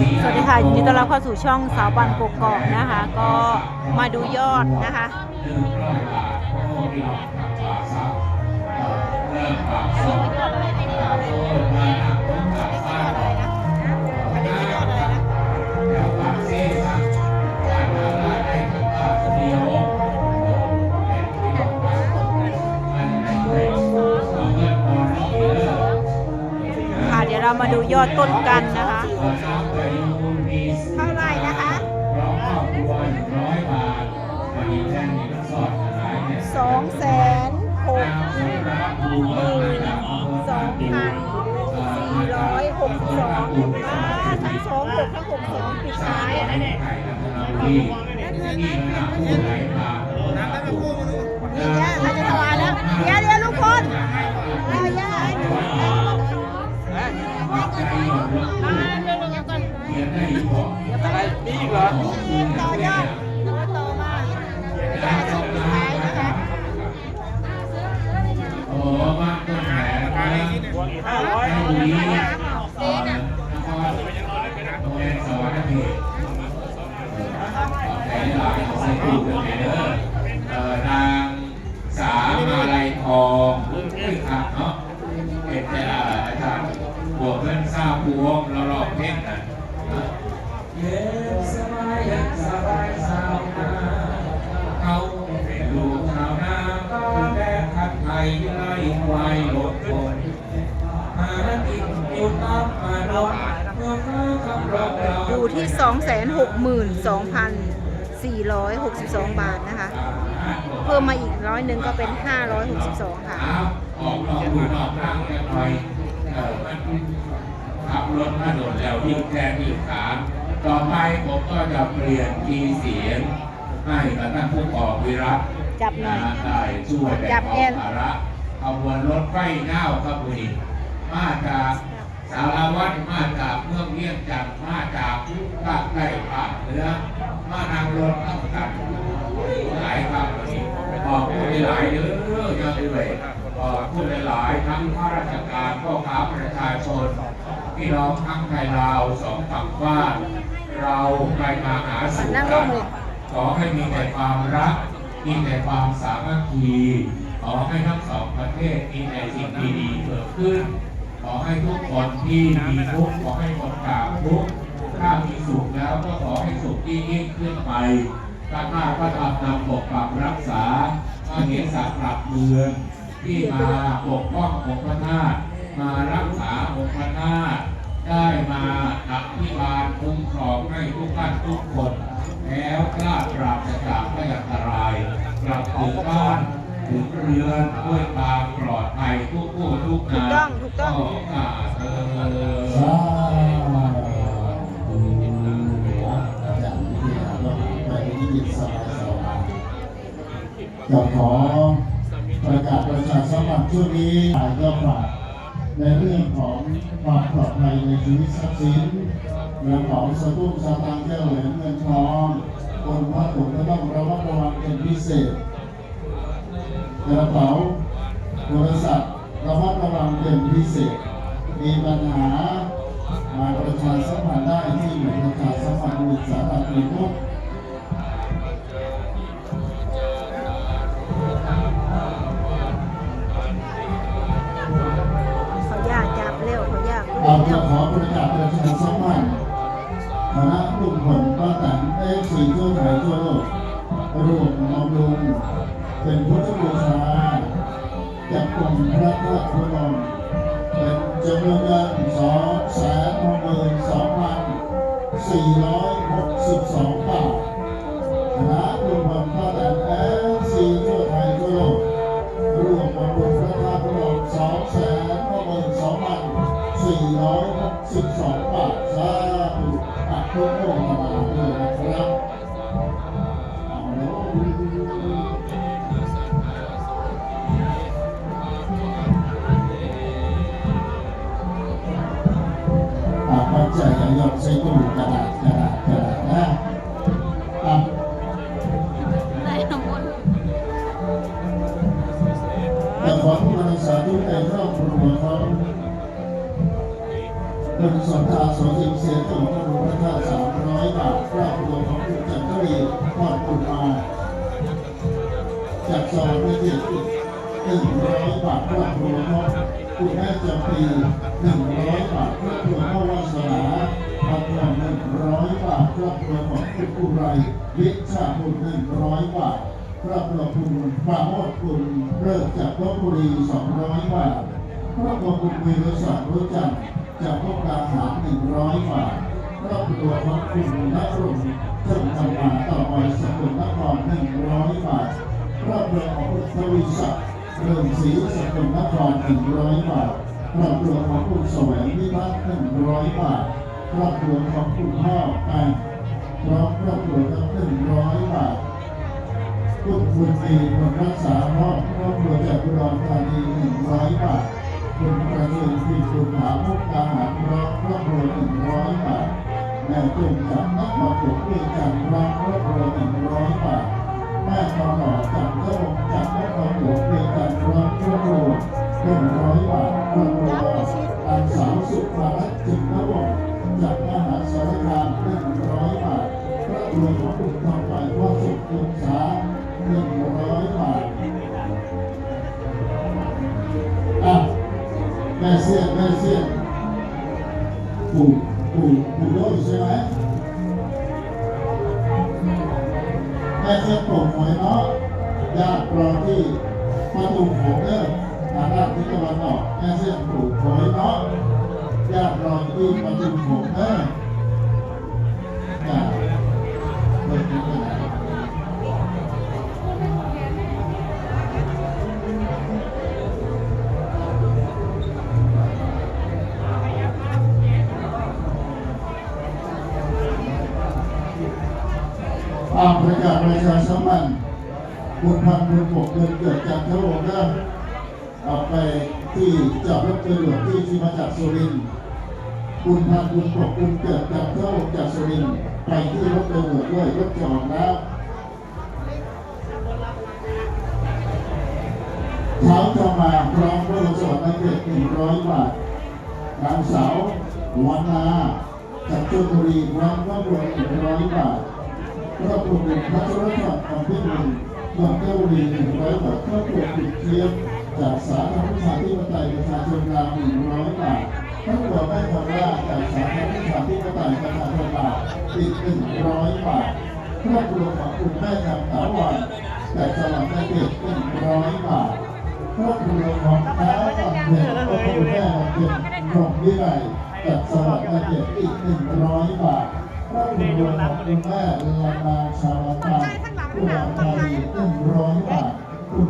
สวัสดีค่ะยินดีต้อนรับเข้าสู่ช่องสาวบันกกอกนะคะ ก็มาดูยอดนะคะ ยอดอะไรไปเนี่ย ดูยอดต้นกันนะคะเท่าไหร่นะคะสองแสนหกหมื่นสองพันสี่ร้อยหกสิบสองมาทั้งสองหกทั้งหกสองปิดท้ายนี่ย่าเราจะถวายแล้วเดี๋ยวเดี๋ยวลูกคนเอาย่า ให้ดูมาเดี๋ยวเดี๋ยวก่ออะไรนี่อีกเหรอนี่ต่อยอดแล้วก็ต่อมาย่าส่งปิดท้ายนะคะโอ้บ้านต้นแหนนะห้าร้อยให้ดูนี้เอ่อนครโรงเรียนสวรรค์เขตแต่หลายของใส่ตู้กันเด้อเอ่อนา อยู่ที่ 262,462 บาทนะคะ เพิ่มมาอีกร้อยหนึ่งก็เป็น 562 ค่ะ รูนอกทางกันไปเออมันขับรถมาโดนแล้วยิ่งแทนยิ่งขาต่อไปผมก็จะเปลี่ยนคีย์เสียงให้กับท่านผู้กองวิรัตจับหน่อยได้ช่วยแบ่งจับเบาแอนภาระขบวนรถไฟเน่าขบุรีมาจากสารวัตรมาจากเมืองเวียงจันทร์มาจากภาคใต้ภาคเหนือมานั่งรถตั้งกันหลายครับวันนี้บอกผู้หลายๆเด้อจะด้วยบอกผู้หลายๆทั้งข้าราชการพ่อค้าประชาชน พี่น้องทั้งไทยลาวสองฝั่งบ้านเราไปมาหาสู่นั่งลกังนเลยขอให้มีแต่ความรัก มีแต่ความสามัคคีขอให้ทั้งสองประเทศมีแต่สิ่งดีๆเกิดขึ้น ขอให้ทุกคนที่มีทุกข์ขอให้หมดกาบทุกข์ถ้ามีสุขแล้วก็ขอให้สุขยิ่งยิ่งขึ้นไปพระนาพระธรรมนำปกปักรักษาพระเหตุสัตว์ปรับเมืองที่มาปกป้ององค์พระนาถ มารักษาองค์พระนาถได้มาอภิบาลคุ้มครองให้ทุกท่านทุกคน แล้วกล้าปราศจากพยันตรายกลับถึงบ้านถึงเรือนด้วยความปลอดภัยทุกผู้ทุกนามถูกต้องถูกต้องขอเธอจะขอประกาศประชาสัมพันธ์ช่วงนี้ถ่ายก็ฝาก ในเรื่องของความปลอดภัยในชีวิตทรัพย์สินเรื่องของสตุ้งสตางค์เจ้าเหรียญเงินทองคนพระผมก็ต้องระมัดระวังเป็นพิเศษกระเป๋าโทรศัพท์ระมัดระวังเป็นพิเศษ มีปัญหามาประชาสัมพันธ์ได้ที่หน่วยประชาสัมพันธ์สาหกรรมทุกเข รวมบำรุงเป็นพุทธบูชาจากกลุ่มพระธาตุพนมเป็นจำนวนเงินสองแสนหกหมื่นสองพันสี่ร้อยหกสิบสองบาทคณะกลุ่มผลป้าแตนเอฟซีทั่วไทยทั่วโลกรวมบำรุงพระธาตุพนมสองแสนหกหมื่นสองพันสี่ร้อยหกสิบสองบาทสาธุอักโคโมทนา ปัจจัยยกใส่ตู้กระดาษกระดาษกระดาษนะอะแต่ขอที่มาสาธุในครอบครัวเขาคุณสนทาโสจิมเสียตุ่มพระพุทธาสามร้อยบาทครอบครัวของคุณจันทรีพอดคุณมา จากซอยไม่เจ็ดอีกหนึ่งร้อยบาทครอบครัวของคุณแม่จำปีหนึ่งร้อยบาทครอบครัวพ่อวาสนาพันวันหนึ่งร้อยบาทครอบครัวของคุณกุไรวิชาบุญหนึ่งร้อยบาทครอบครัวคุณปราโมทคุณเลิกจากลบบุรีสองร้อยบาทครอบครัวคุณวีรศักดิ์รู้จักจากพวกดาหารหนึ่งร้อยบาทครอบครัวของคุณนรุ่งเจ้าธรรมาต่อไปสกุลนครหนึ่งร้อยบาท ครัวของคุณทวีศักดิ์เริ่มศรีสกลนครหนึ่งร้อยบาทครอบครัวของคุณแสวงวิรัตหนึ่งร้อยบาทครอบครัวของคุณพ่อแปงพร้อมครอบครัวละหนึ่งร้อยบาทคุณคุณมีคนรักษารอบครอบครัวจากอุดรธานีหนึ่งร้อยบาทคุณประเสริฐที่คุณหาพุกอาหารรอบครอบครัวหนึ่งร้อยบาทแม่จุ่มจากนครปฐมด้วยกันร้อบครอบครัวหนึ่งร้อยบาท แม่ทองหล่อจากเจ้าองค์จากนครหลวงด้วยกันรอบครอบครัวหนึ่งร้อยบาทรอบครัวนางสาวสุภารัตจึงนวงศ์จากมหาสารคามหนึ่งร้อยบาทครอบครัวของคุณทองไปว่าสุขคุณสาหนึ่งร้อยบาทอะแม่เสียแม่เสียปู่ปู่ปู่โดยใช่ไหม สียนปลูกหวยเนาะญาติรอที่ประตูโขงเด้อทางด้านทิศตะวันออกแม่เสียนปลูกหวยเนาะญาติรอที่ประตูโขงเด้อจ้าเปิดที่ไหนตาม ประกาประชาสัมพันธ์บุญพันธ์บุญบกเดินเกิดจากทะโลกนะออกไปที่จอดรถเรือหลวงที่ที่มาจากสุรินทร์บุญพันธ์บุญบกบุญเกิดจากทะโลกจากสุรินทร์ไปที่รถเรือหลวงด้วยรถจอดแล้วเท้าจะมาพร้อมพระสวรรค์เกียรติหนึ่งร้อยบาทนางสาววันนาจากชลบุรีพร้อมพระบรมหนึ่งร้อยบาท รอบครัวเป็นพระธุรกิจของพี่บุญเมืองเจ้าบุรีหนึ่งร้อยบาทครอบครัวปิดเทียมจากสาธารณประชาธิปไตยประชาชนลาวหนึ่งร้อยบาทครอบครัวแม่ทองราจากสาธารณประชาธิปไตยประชาชนลาวอีกหนึ่งร้อยบาทครอบครัวของคุณแม่คำถาวรจากจังหวัดนเกษหนึ่งร้อยบาทครอบครัวของน้าตัดเด็กครอบครัวแม่เป็นกรมวิไลจากจังหวัดนเกษอีกหนึ่งร้อยบาท เดยนรับเลยแม่ลาชาวาทั้งหลังนาวคุณใจร้อยบาทคุณ